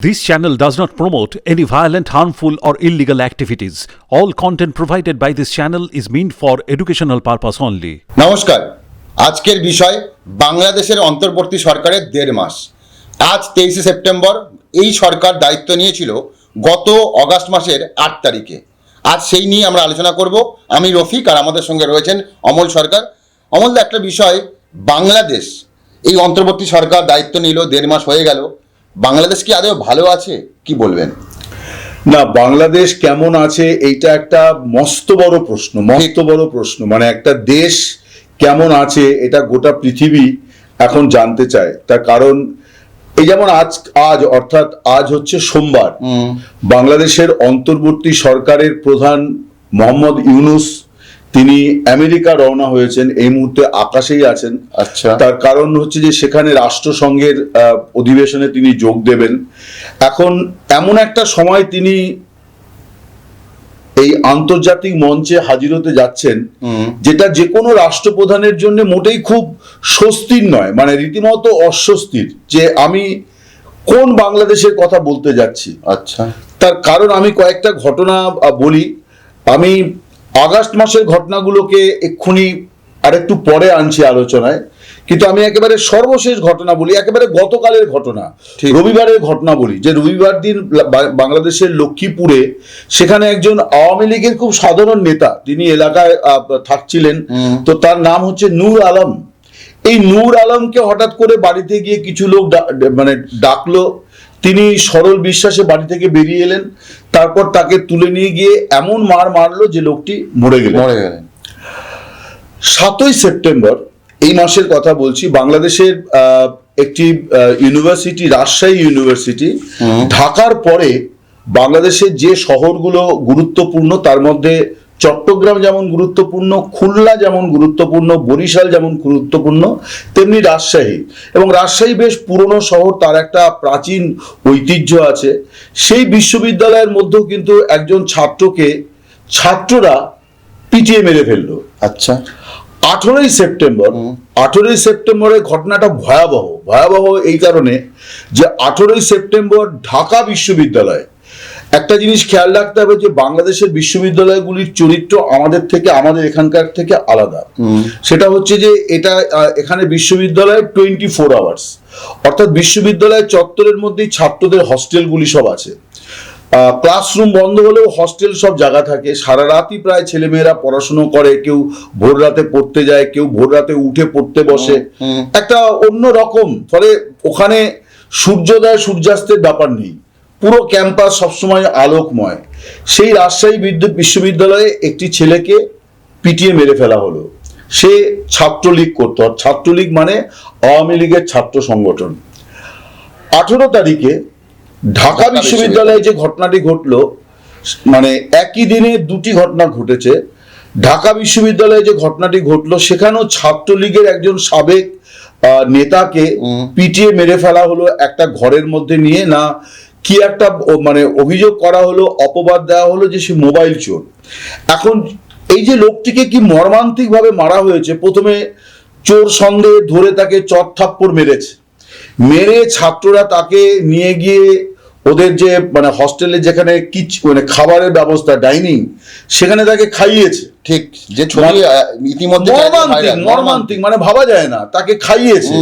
This channel does not promote any violent, harmful, or illegal activities. All content provided by this channel is meant for educational purpose only. নমস্কার। আজকের বিষয় বাংলাদেশের অন্তর্বর্তী সরকারের দেড় মাস। আজ তেইশে সেপ্টেম্বর এই সরকার দায়িত্ব নিয়েছিল গত অগাস্ট মাসের আট তারিখে। আজ সেই নিয়ে আমরা আলোচনা করব। আমি রফিক আর আমাদের সঙ্গে রয়েছেন অমল সরকার। অমল একটা বিষয় বাংলাদেশ এই অন্তর্বর্তী সরকার দায়িত্ব নিল দেড় মাস হয়ে গেল। বাংলাদেশ কি আদৌ ভালো আছে? কি বলবেন? না বাংলাদেশ কেমন আছে এইটা একটা মস্ত বড় প্রশ্ন মস্ত বড় প্রশ্ন। মানে একটা দেশ কেমন আছে এটা গোটা পৃথিবী এখন জানতে চায়। তার কারণ এই যেমন আজ আজ অর্থাৎ আজ হচ্ছে সোমবার। বাংলাদেশের অন্তর্বর্তী সরকারের প্রধান মোহাম্মদ ইউনুস তিনি আমেরিকা রওনা হয়েছেন এই মুহূর্তে আকাশেই আছেন। আচ্ছা। তার কারণ হচ্ছে যে সেখানে রাষ্ট্রসংঘের অধিবেশনে তিনি যোগ দেবেন। এখন এমন একটা সময় তিনি এই আন্তর্জাতিক মঞ্চে হাজির হতে যাচ্ছেন যেটা যে কোনো রাষ্ট্রপ্রধানের জন্য মোটেই খুব স্বস্তির নয় মানে রীতিমতো অস্বস্তির যে আমি কোন বাংলাদেশের কথা বলতে যাচ্ছি। আচ্ছা। তার কারণ আমি কয়েকটা ঘটনা বলি। আমি আগস্ট মাসের ঘটনাগুলোকে এক্ষুনি আরেকটু পরে আনছি আলোচনায় কিন্তু আমি একেবারে সর্বশেষ ঘটনা বলি একেবারে গতকালের ঘটনা। রবিবারের ঘটনা বলি যে রবিবার দিন বাংলাদেশের লক্ষ্মীপুরে সেখানে একজন আওয়ামী লীগের খুব সাধারণ নেতা তিনি এলাকায় থাকছিলেন তো তার নাম হচ্ছে নূর আলম এই নূর আলমকে হঠাৎ করে বাড়িতে গিয়ে কিছু লোক মানে ডাকলো তিনি সরল বিশ্বাসে বাড়ি থেকে বেরিয়ে এলেন তারপর তাকে তুলে নিয়ে গিয়ে এমন মার মারলো যে লোকটি মরে গেল মরে গেলেন। সাতই সেপ্টেম্বর এই মাসের কথা বলছি বাংলাদেশের আহ, একটি ইউনিভার্সিটি রাজশাহী ইউনিভার্সিটি ঢাকার পরে বাংলাদেশের যে শহরগুলো গুরুত্বপূর্ণ তার মধ্যে চট্টগ্রাম যেমন গুরুত্বপূর্ণ খুলনা যেমন গুরুত্বপূর্ণ বরিশাল যেমন গুরুত্বপূর্ণ তেমনি রাজশাহী। এবং রাজশাহী বেশ পুরনো শহর তার একটা প্রাচীন ঐতিহ্য আছে। সেই বিশ্ববিদ্যালয়ের মধ্যেও কিন্তু একজন ছাত্রকে ছাত্ররা পিটিয়ে মেরে ফেলল। আচ্ছা। আঠেরোই সেপ্টেম্বর আঠেরোই সেপ্টেম্বরের ঘটনাটা ভয়াবহ ভয়াবহ এই কারণে যে আঠেরোই সেপ্টেম্বর ঢাকা বিশ্ববিদ্যালয় একটা জিনিস খেয়াল রাখতে হবে যে বাংলাদেশের বিশ্ববিদ্যালয়গুলির চরিত্র আমাদের থেকে আমাদের এখানকার থেকে আলাদা। সেটা হচ্ছে যে এটা এখানে বিশ্ববিদ্যালয় টোয়েন্টি ফোর আওয়ার্স অর্থাৎ বিশ্ববিদ্যালয় চত্বরের মধ্যেই ছাত্রদের হস্টেলগুলি সব আছে। আহ, ক্লাসরুম বন্ধ হলেও হস্টেল সব জায়গা থাকে। সারা রাতই প্রায় ছেলেমেয়েরা পড়াশুনো করে কেউ ভোর রাতে পড়তে যায় কেউ ভোর রাতে উঠে পড়তে বসে। একটা অন্য রকম ফলে ওখানে সূর্যোদয় সূর্যাস্তের ব্যাপার নেই। পুরো ক্যাম্পাস সবসময় আলোকময়। সেই রাজশাহী বিদ্যুৎ বিশ্ববিদ্যালয়ে একটি ছেলেকে পিটিয়ে মেরে ফেলা হলো। সে ছাত্রলীগ করতো ছাত্রলীগ মানে আওয়ামী লীগের ছাত্র সংগঠন। আঠেরো তারিখে ঢাকা বিশ্ববিদ্যালয়ে যে ঘটনাটি ঘটলো মানে একই দিনে দুটি ঘটনা ঘটেছে। ঢাকা বিশ্ববিদ্যালয়ে যে ঘটনাটি ঘটলো সেখানেও ছাত্রলীগের একজন সাবেক আহ, নেতাকে পিটিয়ে মেরে ফেলা হলো একটা ঘরের মধ্যে নিয়ে না কি একটা মানে অভিযোগ করা হলো, অপবাদ দেওয়া হলো যে সে মোবাইল চোর। এখন এই যে লোকটিকে কি মর্মান্তিকভাবে মারা হয়েছে, প্রথমে চোর সঙ্গে ধরে তাকে চট থাপ্পড় মেরেছে। মেরে ছাত্ররা তাকে নিয়ে গিয়ে ওদের যে মানে হস্টেলে যেখানে কিচ মানে খাবারের ব্যবস্থা ডাইনিং সেখানে তাকে খাইয়েছে। ঠিক যে ছবি ইতিমধ্যে মর্মান্তিক মর্মান্তিক। মানে ভাবা যায় না তাকে খাইয়েছে।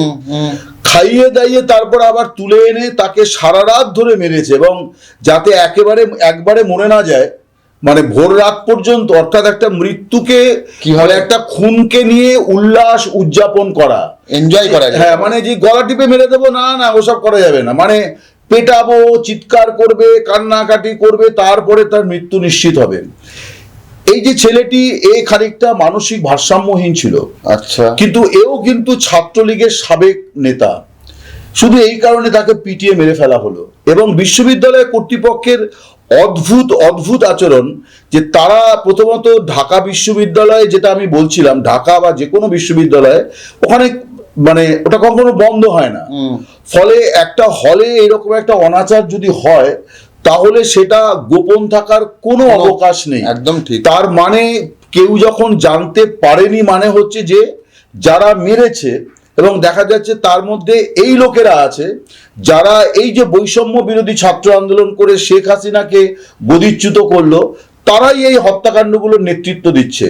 খাইয়ে দাইয়ে তারপর আবার তুলে এনে তাকে সারা রাত ধরে মেরেছে এবং যাতে একেবারে একবারে মরে না যায় মানে ভোর রাত পর্যন্ত অর্থাৎ একটা মৃত্যুকে কীভাবে? মানে একটা খুনকে নিয়ে উল্লাস উদযাপন করা। এনজয় করা হ্যাঁ মানে যে গলা টিপে মেরে দেবো না না ওসব করা যাবে না। মানে পেটাবো চিৎকার করবে কান্নাকাটি করবে তারপরে তার মৃত্যু নিশ্চিত হবে। এই যে ছেলেটি এ খানিকটা মানসিক ভারসাম্যহীন ছিল। আচ্ছা। কিন্তু এও কিন্তু ছাত্রলীগের সাবেক নেতা। শুধু এই কারণে তাকে পিটিয়ে মেরে ফেলা হলো। এবং বিশ্ববিদ্যালয় কর্তৃপক্ষের অদ্ভুত অদ্ভুত আচরণ যে তারা প্রথমত ঢাকা বিশ্ববিদ্যালয়ে যেটা আমি বলছিলাম ঢাকা বা যে কোনো বিশ্ববিদ্যালয়ে ওখানে মানে ওটা কখনো বন্ধ হয় না। ফলে একটা হলে এরকম একটা অনাচার যদি হয় তাহলে সেটা গোপন থাকার কোনো অবকাশ নেই। একদম ঠিক। তার মানে কেউ যখন জানতে পারেনি মানে হচ্ছে যে যারা মেরেছে এবং দেখা যাচ্ছে তার মধ্যে এই লোকেরা আছে যারা এই যে বৈষম্য বিরোধী ছাত্র আন্দোলন করে শেখ হাসিনাকে গদিচ্যুত করল তারাই এই হত্যাকাণ্ডগুলোর নেতৃত্ব দিচ্ছে।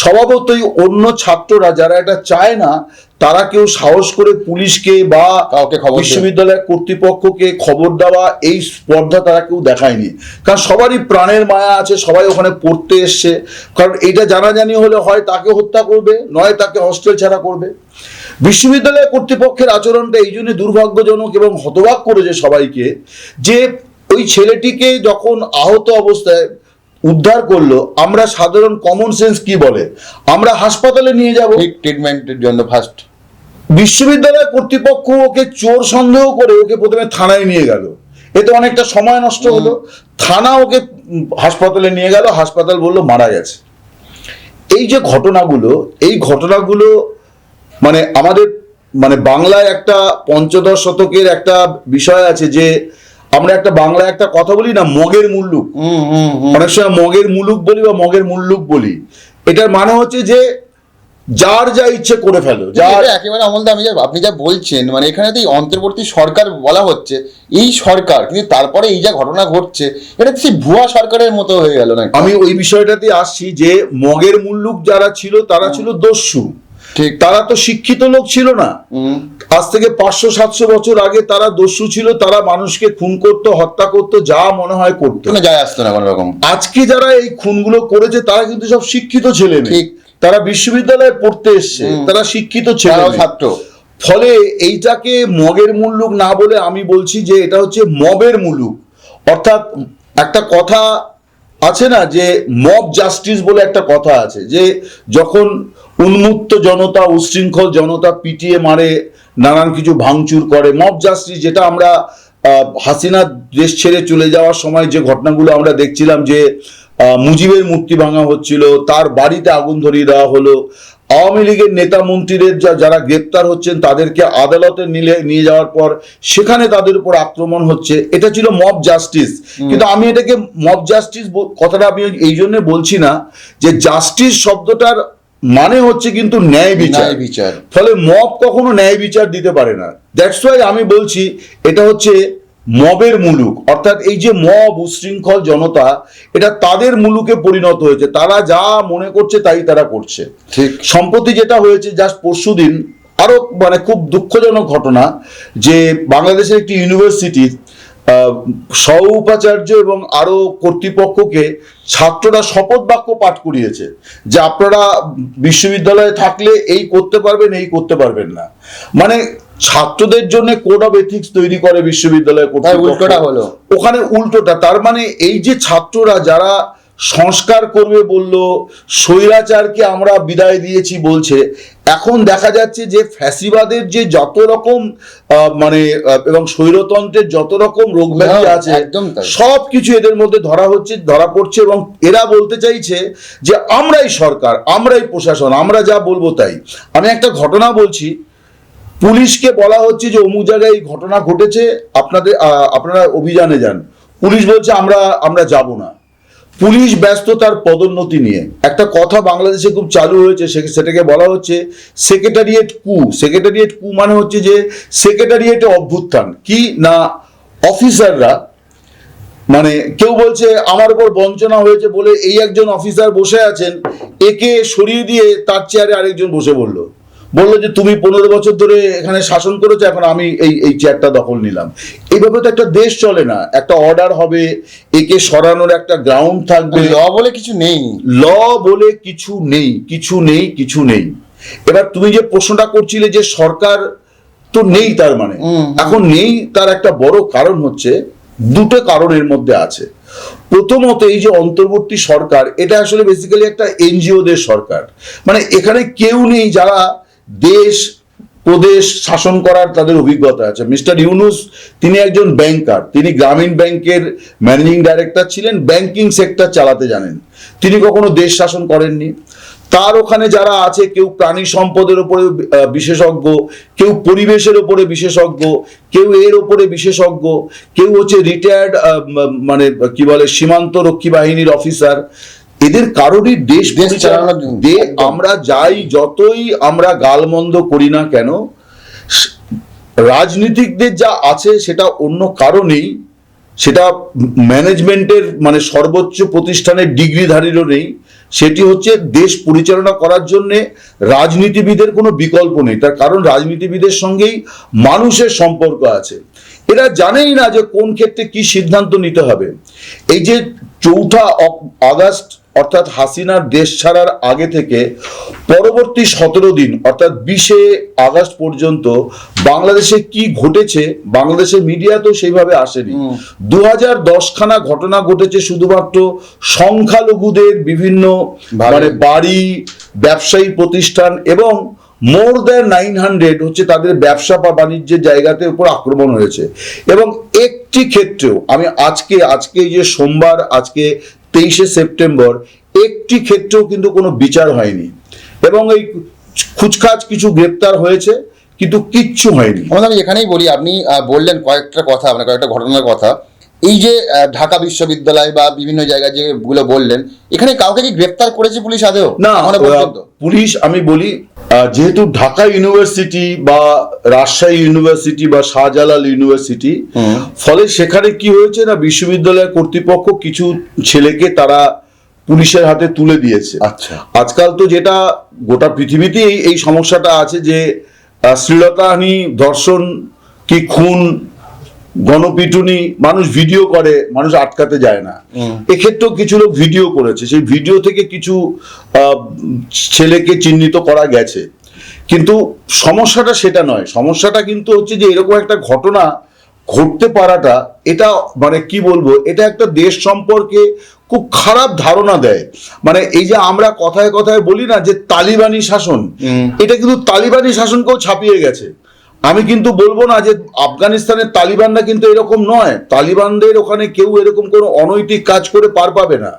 স্বভাবতই অন্য ছাত্ররা যারা এটা চায় না তারা কেউ সাহস করে পুলিশকে বা কাউকে খবর দেয়। বিশ্ববিদ্যালয় কর্তৃপক্ষকে খবর দেওয়া এই স্পর্ধা তারা কেউ দেখায়নি। কারণ সবারই প্রাণের মায়া আছে সবাই ওখানে পড়তে এসছে। কারণ এটা জানাজানি হলে হয় তাকে হত্যা করবে নয় তাকে হস্টেল ছাড়া করবে। বিশ্ববিদ্যালয় কর্তৃপক্ষের আচরণটা এই জন্য দুর্ভাগ্যজনক এবং হতবাক করেছে সবাইকে যে ওই ছেলেটিকে যখন আহত অবস্থায় উদ্ধার করল আমরা সাধারণ কমন সেন্স কি বলে? আমরা হাসপাতালে নিয়ে যাব। ঠিক ট্রিটমেন্টের জন্য ফার্স্ট বিশ্ববিদ্যালয় কর্তৃপক্ষ ওকে চোর সন্দেহ করে ওকে প্রথমে থানায় নিয়ে গেল। এতে অনেকটা সময় নষ্ট হলো। থানা ওকে হাসপাতালে নিয়ে গেল হাসপাতাল বলল মারা গেছে। এই যে ঘটনাগুলো এই ঘটনাগুলো মানে আমাদের মানে বাংলায় একটা পঞ্চদশ শতকের একটা বিষয় আছে যে আমরা একটা বাংলায় একটা কথা বলি না মগের মুল্লুক। হুম হুম হুম। অনেক সময় মগের মুলুক বলি বা মগের মুল্লুক বলি। এটার মানে হচ্ছে যে যার যা ইচ্ছে করে ফেলো যার একেবারে আমলদা আমি যা আপনি যা বলছেন মানে এখানে তো অন্তর্বর্তী সরকার বলা হচ্ছে এই সরকার কিন্তু তারপরে এই যা ঘটনা ঘটছে এটা সেই ভুয়া সরকারের মতো হয়ে গেল না আমি ওই বিষয়টাতে আসছি যে মগের মুল্লুক যারা ছিল তারা ছিল দস্যু। ঠিক। তারা তো শিক্ষিত লোক ছিল না। আজ থেকে পাঁচশো সাতশো বছর আগে তারা দস্যু ছিল তারা মানুষকে খুন করতো হত্যা করতো যা মনে হয় করতো। কোনো যায় আসতো না কোনো রকম। আজকে যারা এই খুনগুলো করেছে তারা কিন্তু সব শিক্ষিত ছেলে ঠিক। তারা বিশ্ববিদ্যালয়ে পড়তে এসছে তারা শিক্ষিত ছেলে ছাত্র। ফলে এইটাকে মগের মুল্লুক না বলে আমি বলছি যে এটা হচ্ছে মবের মুলুক অর্থাৎ একটা কথা আছে না যে মব জাস্টিস বলে একটা কথা আছে যে যখন উন্মুক্ত জনতা উশৃঙ্খল জনতা পিটিয়ে মারে নানান কিছু ভাঙচুর করে। মব জাস্টিস যেটা আমরা হাসিনা দেশ ছেড়ে চলে যাওয়ার সময় যে ঘটনাগুলো আমরা দেখছিলাম যে মুজিবের মূর্তি ভাঙা হচ্ছিল তার বাড়িতে আগুন ধরিয়ে দেওয়া হলো। আওয়ামী লীগের নেতা মন্ত্রীদের যা যারা গ্রেপ্তার হচ্ছেন তাদেরকে আদালতে নিলে নিয়ে যাওয়ার পর সেখানে তাদের উপর আক্রমণ হচ্ছে। এটা ছিল মব জাস্টিস কিন্তু আমি এটাকে মব জাস্টিস কথাটা আমি এই জন্য বলছি না যে জাস্টিস শব্দটার মানে হচ্ছে কিন্তু ন্যায় বিচার। বিচার। ফলে মব কখনো ন্যায় বিচার দিতে পারে না। দ্যাটস ওয়াই আমি বলছি এটা হচ্ছে মবের মুলুক। অর্থাৎ এই যে মব উশৃঙ্খল জনতা এটা তাদের মুলুকে পরিণত হয়েছে। তারা যা মনে করছে তাই তারা করছে। ঠিক। সম্প্রতি যেটা হয়েছে জাস্ট পরশু দিন আরও মানে খুব দুঃখজনক ঘটনা যে বাংলাদেশের একটি ইউনিভার্সিটি সহ উপাচার্য এবং আরও কর্তৃপক্ষকে ছাত্ররা শপথ বাক্য পাঠ করিয়েছে যে আপনারা বিশ্ববিদ্যালয়ে থাকলে এই করতে পারবেন এই করতে পারবেন না। মানে ছাত্রদের জন্য কোড অফ এথিক্স তৈরি করে বিশ্ববিদ্যালয় উল্টোটা হলো। ওখানে উল্টোটা তার মানে এই যে ছাত্ররা যারা সংস্কার করবে বলল স্বৈরাচারকে আমরা বিদায় দিয়েছি বলছে এখন দেখা যাচ্ছে যে ফ্যাসিবাদের যে যত রকম মানে এবং স্বৈরতন্ত্রের যত রকম রোগ ব্যাধি হ্যাঁ, আছে। সব কিছু এদের মধ্যে ধরা হচ্ছে ধরা পড়ছে এবং এরা বলতে চাইছে যে আমরাই সরকার আমরাই প্রশাসন আমরা যা বলব তাই। আমি একটা ঘটনা বলছি পুলিশকে বলা হচ্ছে যে অমুক জায়গায় এই ঘটনা ঘটেছে আপনাদের আপনারা অভিযানে যান। পুলিশ বলছে আমরা আমরা যাব না। পুলিশ ব্যস্ত তার পদোন্নতি নিয়ে। একটা কথা বাংলাদেশে খুব চালু হয়েছে সেটাকে বলা হচ্ছে সেক্রেটারিয়েট কু সেক্রেটারিয়েট কু মানে হচ্ছে যে সেক্রেটারিয়েটে অভ্যুত্থান। কি না অফিসাররা মানে কেউ বলছে আমার উপর বঞ্চনা হয়েছে বলে এই একজন অফিসার বসে আছেন, একে সরিয়ে দিয়ে তার চেয়ারে আরেকজন বসে বলল বলল যে তুমি পনেরো বছর ধরে এখানে শাসন করেছ এখন আমি এই এই চেয়ারটা দখল নিলাম। এইভাবে তো একটা দেশ চলে না একটা অর্ডার হবে একে সরানোর একটা গ্রাউন্ড থাকবে। ল বলে কিছু নেই। ল বলে কিছু নেই কিছু নেই কিছু নেই। এবার তুমি যে প্রশ্নটা করছিলে যে সরকার তো নেই তার মানে। এখন নেই তার একটা বড় কারণ হচ্ছে দুটো কারণের মধ্যে আছে। প্রথমত এই যে অন্তর্বর্তী সরকার এটা আসলে বেসিক্যালি একটা এনজিওদের সরকার। মানে এখানে কেউ নেই যারা দেশ, প্রদেশ শাসন করার তাদের অভিজ্ঞতা আছে। মিস্টার ইউনুস, তিনি একজন ব্যাংকার। তিনি গ্রামীণ ব্যাংকের ম্যানেজিং ডাইরেক্টর ছিলেন, ব্যাংকিং সেক্টর চালাতে জানেন। তিনি কখনো দেশ শাসন করেননি। তার ওখানে যারা আছে, কেউ প্রাণী সম্পদের উপরে বিশেষজ্ঞ, কেউ পরিবেশের উপরে বিশেষজ্ঞ, কেউ এর উপরে বিশেষজ্ঞ, কেউ হচ্ছে রিটায়ার্ড মানে কি বলে সীমান্ত রক্ষী বাহিনীর অফিসার এদের কারোরই দেশ দেশ চালানোর আমরা যাই যতই আমরা গালমন্দ করি না কেন রাজনীতিকদের যা আছে সেটা অন্য কারণেই সেটা ম্যানেজমেন্টের মানে সর্বোচ্চ প্রতিষ্ঠানের ডিগ্রিধারীরও নেই সেটি হচ্ছে দেশ পরিচালনা করার জন্যে রাজনীতিবিদের কোনো বিকল্প নেই তার কারণ রাজনীতিবিদের সঙ্গেই মানুষের সম্পর্ক আছে। এরা জানেই না যে কোন ক্ষেত্রে কি সিদ্ধান্ত নিতে হবে। এই যে চৌঠা আগস্ট অর্থাৎ হাসিনার দেশ ছাড়ার আগে থেকে পরবর্তী সতেরো দিন অর্থাৎ বিশে আগস্ট পর্যন্ত বাংলাদেশে কি ঘটেছে বাংলাদেশের মিডিয়া তো সেইভাবে আসেনি। দু হাজার দশখানা ঘটনা ঘটেছে শুধুমাত্র সংখ্যালঘুদের বিভিন্ন। মানে বাড়ি ব্যবসায়ী প্রতিষ্ঠান এবং মোর দ্যান নাইন হান্ড্রেড হচ্ছে তাদের ব্যবসা বা বাণিজ্যের জায়গাতে উপর আক্রমণ হয়েছে। এবং একটি ক্ষেত্রেও আমি আজকে আজকে যে সোমবার আজকে তেইশে সেপ্টেম্বর একটি ক্ষেত্রেও কিন্তু কোনো বিচার হয়নি। এবং এই খুচখাচ কিছু গ্রেপ্তার হয়েছে, কিন্তু কিচ্ছু হয়নি। আমি এখানেই বলি, আপনি বললেন কয়েকটা কথা মানে কয়েকটা ঘটনার কথা। এই যে ঢাকা বিশ্ববিদ্যালয় বা বিভিন্ন জায়গায় যেগুলো বললেন এখানে কাউকে কি গ্রেপ্তার করেছে পুলিশ আদেও না পুলিশ আমি বলি যেহেতু ঢাকা ইউনিভার্সিটি বা রাজশাহী ইউনিভার্সিটি বা শাহজালাল ইউনিভার্সিটি ফলে সেখানে কি হয়েছে না বিশ্ববিদ্যালয় কর্তৃপক্ষ কিছু ছেলেকে তারা পুলিশের হাতে তুলে দিয়েছে। আচ্ছা। আজকাল তো যেটা গোটা পৃথিবীতেই এই সমস্যাটা আছে যে শ্লীলতাহানি ধর্ষণ কি খুন গণপিটুনি মানুষ ভিডিও করে মানুষ আটকাতে যায় না। এক্ষেত্রেও কিছু লোক ভিডিও করেছে। সেই ভিডিও থেকে কিছু আহ, ছেলেকে চিহ্নিত করা গেছে। কিন্তু সমস্যাটা সেটা নয়। সমস্যাটা কিন্তু হচ্ছে যে এরকম একটা ঘটনা ঘটতে পারাটা এটা মানে কি বলব এটা একটা দেশ সম্পর্কে খুব খারাপ ধারণা দেয়। মানে এই যে আমরা কথায় কথায় বলি না যে তালিবানি শাসন এটা কিন্তু তালিবানি শাসনকেও ছাপিয়ে গেছে। আমি কিন্তু বলব না যে আফগানিস্তানের তালিবানরা কিন্তু এরকম নয়। তালিবানদের ওখানে কেউ এরকম কোনো অনৈতিক কাজ করে পার পাবে না।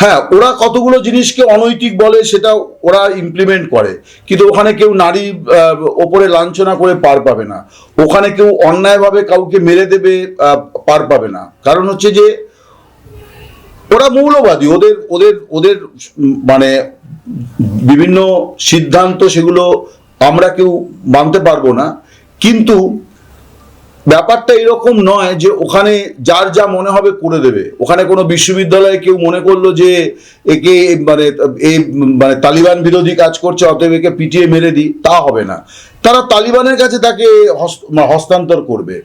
হ্যাঁ ওরা কতগুলো জিনিসকে অনৈতিক বলে সেটা ওরা ইমপ্লিমেন্ট করে। কিন্তু ওখানে কেউ নারী ওপরে লাঞ্ছনা করে পার পাবে না। ওখানে কেউ অন্যায়ভাবে কাউকে মেরে দেবে পার পাবে না। কারণ হচ্ছে যে, ওরা মৌলবাদী। ওদের ওদের ওদের মানে বিভিন্ন সিদ্ধান্ত সেগুলো আমরা কেউ মানতে পারব না। কিন্তু ব্যাপারটা এরকম নয় যে ওখানে যার যা মনে হবে করে দেবে। ওখানে কোনো বিশ্ববিদ্যালয়ে কেউ মনে করল যে একে মানে এই মানে তালিবান বিরোধী কাজ করছে অতএব একে পিটিয়ে মেরে দিই তা হবে না। তারা তালিবানের কাছে তাকে হস্ত- হস্তান্তর করবে।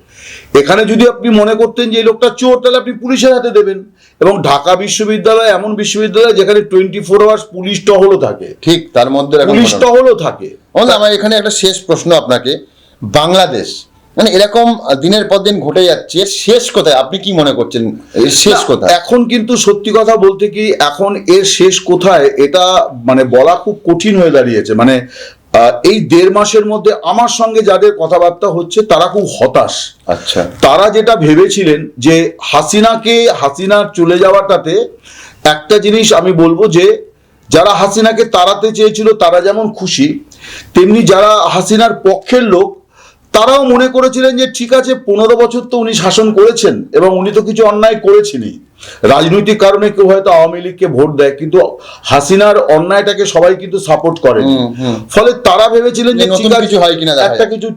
এখানে যদি আপনি মনে করতেন যে এই লোকটা চোর তাহলে আপনি পুলিশের হাতে দেবেন। এবং ঢাকা বিশ্ববিদ্যালয় এমন বিশ্ববিদ্যালয় যেখানে টোয়েন্টি ফোর আওয়ার্স পুলিশ টহলও থাকে। ঠিক তার মধ্যে পুলিশ টহলও থাকে। আমার এখানে একটা শেষ প্রশ্ন আপনাকে। বাংলাদেশ। মানে এরকম দিনের পর দিন ঘটে যাচ্ছে। শেষ কোথায়? আপনি কি মনে করছেন? শেষ কোথায়? এখন কিন্তু সত্যি কথা বলতে কি এখন এর শেষ কোথায় এটা মানে বলা খুব কঠিন হয়ে দাঁড়িয়েছে। মানে এই দেড় মাসের মধ্যে আমার সঙ্গে যাদের কথাবার্তা হচ্ছে তারা খুব হতাশ। আচ্ছা। তারা যেটা ভেবেছিলেন যে হাসিনাকে হাসিনার চলে যাওয়াটাতে একটা জিনিস আমি বলব যে যারা হাসিনাকে তাড়াতে চেয়েছিল তারা যেমন খুশি তেমনি যারা হাসিনার পক্ষের লোক তারাও মনে করেছিলেন যে ঠিক আছে, পনেরো বছর তো উনি শাসন করেছেন এবং উনি তো কিছু অন্যায় করেছেনই। রাজনৈতিক কারণে কেউ হয়তো আওয়ামী লীগকে ভোট দেয় কিন্তু হাসিনার অন্যায়টাকে সবাই কিন্তু সাপোর্ট করেন হুম। ফলে তারা ভেবেছিলেন যে কিছু হয় কিনা একটা কিছু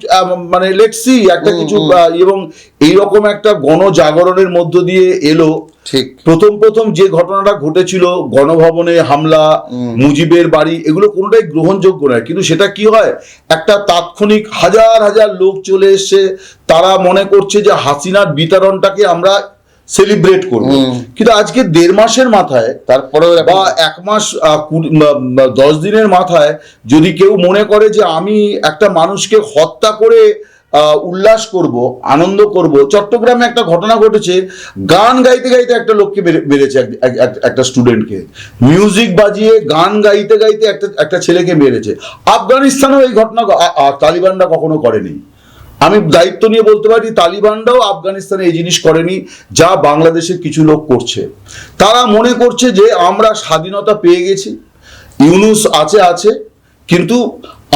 মানে লেটসি একটা কিছু এবং এইরকম একটা গণজাগরণের মধ্য দিয়ে এলো। ঠিক। প্রথম প্রথম যে ঘটনাটা ঘটেছিল গণভবনে হামলা মুজিবের বাড়ি এগুলো কোনোটাই গ্রহণযোগ্য নয়। কিন্তু সেটা কি হয়? একটা তাৎক্ষণিক হাজার হাজার লোক চলে এসছে। তারা মনে করছে যে হাসিনার বিতরণটাকে আমরা সেলিব্রেট করব। কিন্তু আজকে দেড় মাসের মাথায় এরকম- বা এক মাস দশ দিনের মাথায় যদি কেউ মনে করে যে আমি একটা মানুষকে হত্যা করে উল্লাস করব আনন্দ করব চট্টগ্রামে একটা ঘটনা ঘটেছে গান গাইতে গাইতে একটা লোককে মেরে- মেরেছে এক- এক- এক- একটা স্টুডেন্টকে। মিউজিক বাজিয়ে গান গাইতে গাইতে একটা একটা ছেলেকে মেরেছে। আফগানিস্তানেও এই ঘটনা তালিবানরা কখনো করেনি। আমি দায়িত্ব নিয়ে বলতে পারি তালিবানরাও আফগানিস্তানে এই জিনিস করেনি যা বাংলাদেশের কিছু লোক করছে। তারা মনে করছে যে আমরা স্বাধীনতা পেয়ে গেছি ইউনুস আছে আছে কিন্তু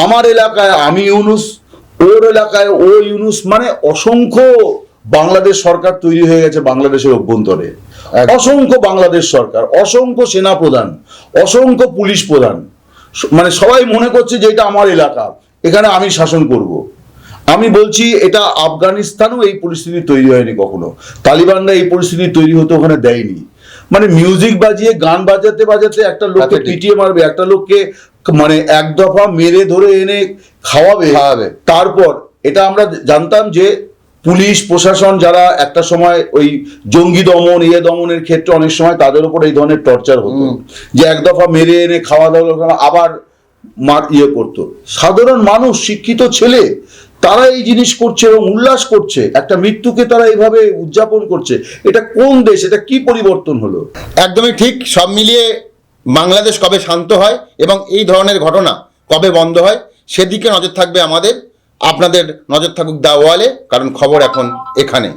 আমার এলাকায় আমি ইউনুস ওর এলাকায় ও ইউনুস মানে অসংখ্য বাংলাদেশ সরকার তৈরি হয়ে গেছে বাংলাদেশের অভ্যন্তরে। অসংখ্য বাংলাদেশ সরকার অসংখ্য সেনা প্রধান অসংখ্য পুলিশ প্রধান মানে সবাই মনে করছে যে এটা আমার এলাকা এখানে আমি শাসন করব। আমি বলছি এটা আফগানিস্তানও এই পরিস্থিতি তৈরি হয়নি কখনো। তালিবানরা এই পরিস্থিতি তৈরি হতে ওখানে দেয়নি। মানে মিউজিক বাজিয়ে গান বাজাতে বাজাতে একটা লোককে পিটিয়ে মারবে একটা লোককে মানে এক দফা মেরে ধরে এনে খাওয়াবে খাওয়াবে। তারপর এটা আমরা জানতাম যে পুলিশ প্রশাসন যারা একটা সময় ওই জঙ্গি দমন ইয়ে দমনের ক্ষেত্রে অনেক সময় তাদের উপর এই ধরনের টর্চার হতো। যে এক দফা মেরে এনে খাওয়া দাওয়া আবার মার ইয়ে করতো। সাধারণ মানুষ শিক্ষিত ছেলে তারা এই জিনিস করছে এবং উল্লাস করছে, একটা মৃত্যুকে তারা এইভাবে উদযাপন করছে, এটা কোন দেশ, এটা কি পরিবর্তন হলো? একদমই ঠিক, সব মিলিয়ে বাংলাদেশ কবে শান্ত হয় এবং এই ধরনের ঘটনা কবে বন্ধ হয়, সেদিকে নজর থাকবে আমাদের। আপনাদের নজর থাকুক দা ওয়ালে, কারণ খবর এখন এখানে